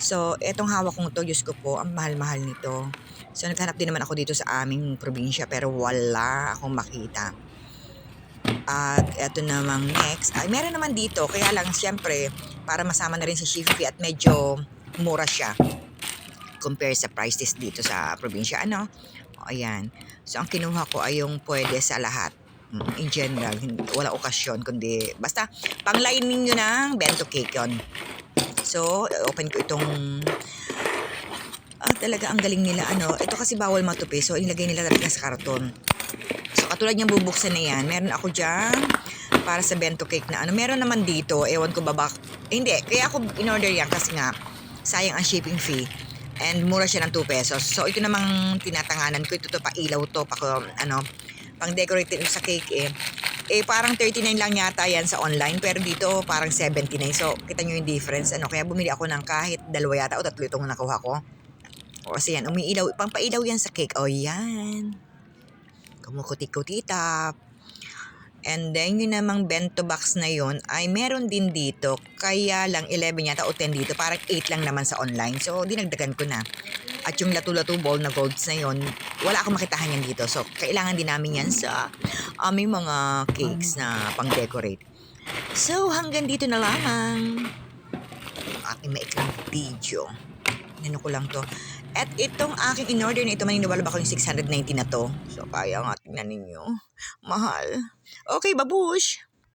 So, etong hawak kong to, Diyos ko po, ang mahal-mahal nito. So, naghanap din naman ako dito sa aming probinsya pero wala akong makita. At eto namang next, ay meron naman dito, kaya lang siyempre, para masama na rin sa fee at medyo mura siya compare sa prices dito sa probinsya. Ano? O, ayan. So, ang kinuha ko ay yung pwede sa lahat. Mm, In general, wala okasyon, kundi basta pang lining nyo ng bento cake yon. So, open ko itong ah, talaga ang galing nila ano. Ito kasi bawal matupi. So, inilagay nila talaga sa karton. So, katulad niyang bubuksan na yan. Meron ako dyan para sa bento cake na ano. Meron naman dito. Ewan ko ba bak... Eh, hindi. Kaya ako in-order yan kasi nga sayang ang shipping fee. And mura siya ng 2 pesos. So, ito namang tinatanganan ko. Ito to, pa ilaw to. Pa, ano, pang decorate sa cake eh. Eh, parang 39 lang yata yan sa online. Pero dito, parang 79. So, kita nyo yung difference. Ano, kaya bumili ako ng kahit dalawa yata o tatlo itong nakuha ko. O, kasi yan, umiilaw. Pampailaw yan sa cake. O, yan. Kumukuti-kutitap. And then, yun namang bento box na yun ay meron din dito. Kaya lang 11 yata o 10 dito. Parang 8 lang naman sa online. So, dinagdagan ko na. At yung latu-latu ball na golds na yun, wala akong makitahan yan dito. So, kailangan din namin yan sa aming mga cakes na pang-decorate. So, hanggang dito na lamang. Aking maiklang video. Ano ko lang to. At itong aking in-order na ito, maniniwala ba ko yung 690 na to? So, kaya nga tingnan ninyo. Mahal. Okay, babush!